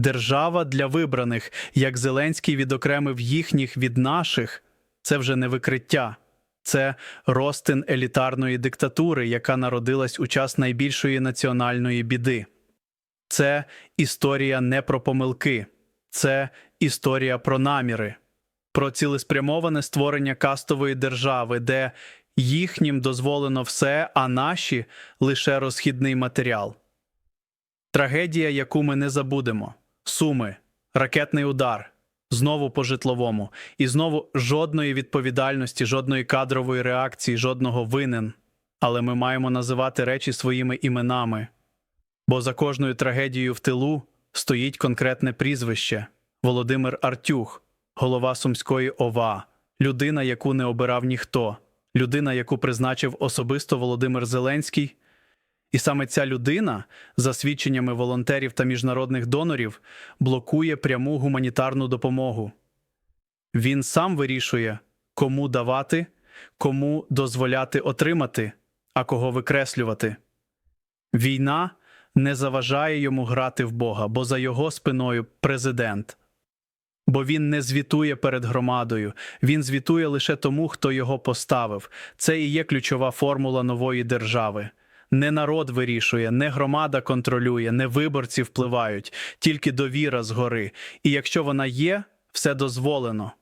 Держава для вибраних, як Зеленський відокремив їхніх від наших, це вже не викриття. Це ростин елітарної диктатури, яка народилась у час найбільшої національної біди. Це історія не про помилки, це історія про наміри, про цілеспрямоване створення кастової держави, де їхнім дозволено все, а наші лише розхідний матеріал. Трагедія, яку ми не забудемо. Суми, ракетний удар, знову по житловому, і знову жодної відповідальності, жодної кадрової реакції, жодного винен. Але ми маємо називати речі своїми іменами. Бо за кожною трагедією в тилу стоїть конкретне прізвище Володимир Артюх, голова Сумської ОВА, людина, яку не обирав ніхто, людина, яку призначив особисто Володимир Зеленський. І саме ця людина, за свідченнями волонтерів та міжнародних донорів, блокує пряму гуманітарну допомогу. Він сам вирішує, кому давати, кому дозволяти отримати, а кого викреслювати. Війна не заважає йому грати в Бога, бо за його спиною президент. Бо він не звітує перед громадою, він звітує лише тому, хто його поставив. Це і є ключова формула нової держави. Не народ вирішує, не громада контролює, не виборці впливають, тільки довіра згори. І якщо вона є, все дозволено.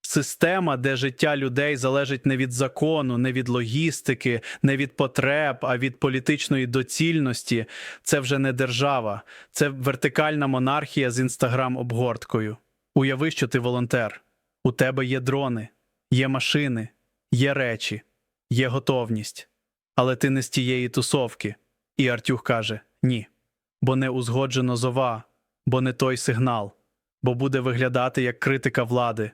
Система, де життя людей залежить не від закону, не від логістики, не від потреб, а від політичної доцільності, це вже не держава, це вертикальна монархія з інстаграм-обгорткою. Уяви, що ти волонтер. У тебе є дрони, є машини, є речі, є готовність. Але ти не з тієї тусовки. І Артюх каже: ні, бо не узгоджено зова, бо не той сигнал, бо буде виглядати як критика влади.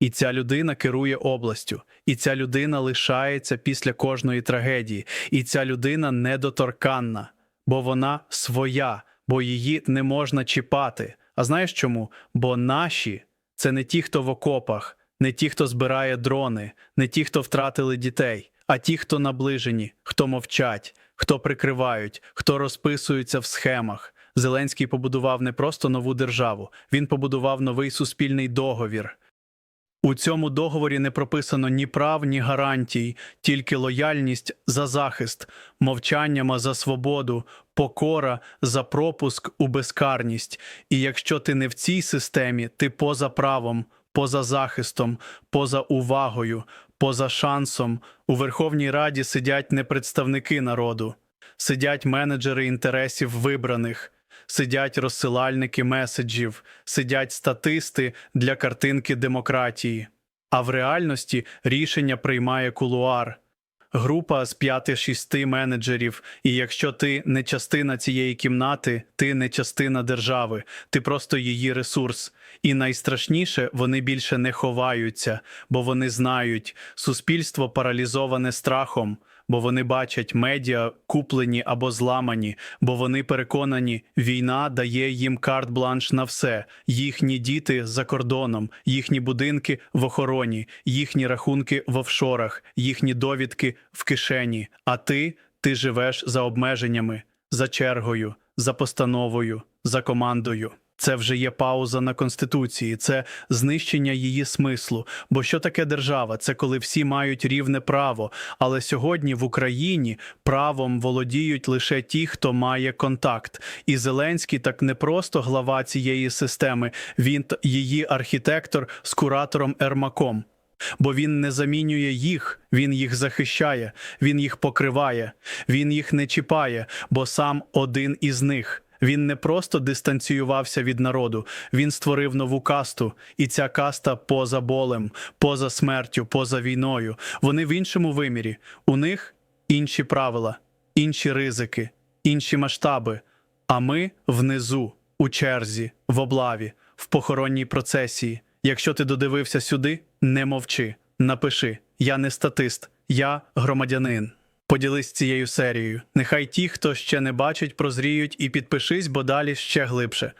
І ця людина керує областю, і ця людина лишається після кожної трагедії, і ця людина недоторканна, бо вона своя, бо її не можна чіпати. А знаєш чому? Бо наші це не ті, хто в окопах, не ті, хто збирає дрони, не ті, хто втратили дітей, а ті, хто наближені, хто мовчать, хто прикривають, хто розписуються в схемах. Зеленський побудував не просто нову державу, він побудував новий суспільний договір. У цьому договорі не прописано ні прав, ні гарантій, тільки лояльність за захист, мовчаннями за свободу, покора за пропуск у безкарність. І якщо ти не в цій системі, ти поза правом, поза захистом, поза увагою, поза шансом. У Верховній Раді сидять не представники народу, сидять менеджери інтересів вибраних. Сидять розсилальники меседжів, сидять статисти для картинки демократії. А в реальності рішення приймає кулуар. Група з 5-6 менеджерів, і якщо ти не частина цієї кімнати, ти не частина держави, ти просто її ресурс. І найстрашніше, вони більше не ховаються, бо вони знають, суспільство паралізоване страхом, бо вони бачать медіа куплені або зламані, бо вони переконані, війна дає їм карт-бланш на все. Їхні діти за кордоном, їхні будинки в охороні, їхні рахунки в офшорах, їхні довідки в кишені. А ти, ти живеш за обмеженнями, за чергою, за постановою, за командою. Це вже є пауза на конституції, це знищення її смислу. Бо що таке держава? Це коли всі мають рівне право. Але сьогодні в Україні правом володіють лише ті, хто має контакт. І Зеленський так не просто глава цієї системи, він її архітектор з куратором Ермаком. Бо він не замінює їх, він їх захищає, він їх покриває, він їх не чіпає, бо сам один із них. Він не просто дистанціювався від народу, він створив нову касту, і ця каста поза болем, поза смертю, поза війною. Вони в іншому вимірі. У них інші правила, інші ризики, інші масштаби. А ми внизу, у черзі, в облаві, в похоронній процесії. Якщо ти додивився сюди, не мовчи, напиши: я не статист, я громадянин. Поділись цією серією. Нехай ті, хто ще не бачить, прозріють і підпишись, бо далі ще глибше.